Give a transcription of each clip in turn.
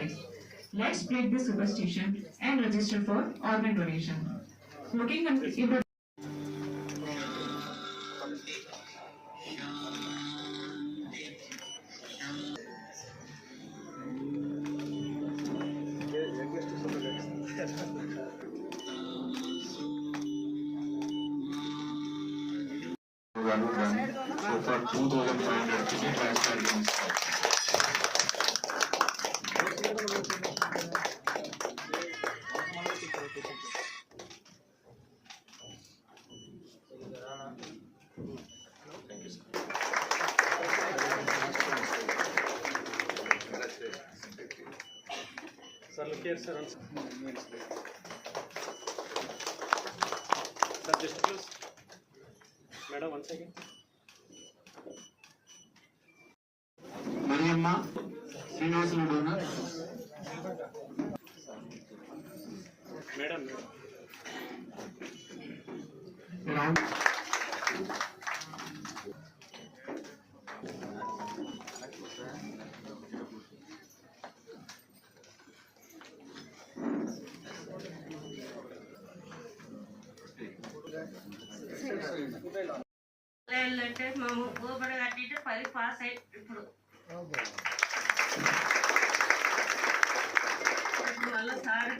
life. Let's break this superstition and register for organ donation. Looking at the So for 2,500 ticket, I start Sir, look here, sir. Sir, just close. Madam, one second. Mariamma. Srinivasulu Madam, Ram. అంటే మేము గోబడి కట్టింటే పది pass అయ్యి ఇప్పుడు ఇప్పుడు. మళ్ళీ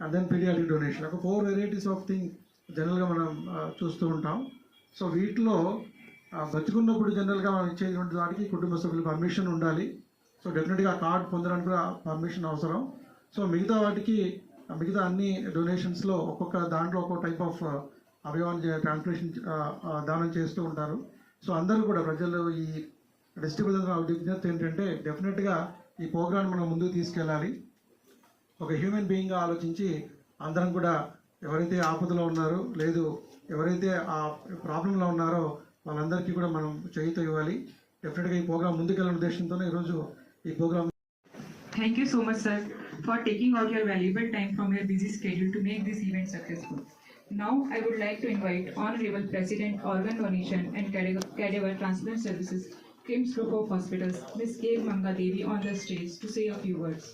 and then pediatric donation ఒక four varieties of thing జనరల్గా మనం చూస్తూ ఉంటాం. సో వీటిలో బతుకున్నప్పుడు బతికున్నప్పుడు జనరల్గా మనం ఇచ్చేటువంటి దానికి కుటుంబ సభ్యులు పర్మిషన్ ఉండాలి. సో డెఫినెట్గా కార్డ్ పొందడానికి కూడా పర్మిషన్ అవసరం. సో మిగతా వాటికి మిగతా అన్ని డొనేషన్స్లో ఒక్కొక్క దాంట్లో ఒక్కొక్క టైప్ ఆఫ్ అవయవాన్ని ట్రాన్స్లేషన్ దానం చేస్తూ ఉంటారు. సో అందరూ కూడా ప్రజలు ఈ డిస్ట్రిక్ట్ విజ్ఞప్తి ఏంటంటే డెఫినెట్గా ఈ ప్రోగ్రామ్ మనం ముందుకు తీసుకెళ్ళాలి. ఒక హ్యూమన్ బీయింగ్గా ఆలోచించి అందరం కూడా ఎవరైతే ఆపదలో ఉన్నారో లేదు ఎవరైతే ఆ ప్రాబ్లంలో ఉన్నారో వాళ్ళందరికీ కూడా మనం చేయితో ఇవ్వాలి డెఫినెట్గా ఈ ప్రోగ్రామ్ ముందుకెళ్ళిన ఉద్దేశంతోనే ఈరోజు ఈ program thank you so much sir for taking all your valuable time from your busy schedule to make this event successful now I would like to invite Honorable President, Organ Donation and Cadaver Transplant Services, KIMS Group of Hospitals, Ms. K. Manga Devi on the stage to say a few words.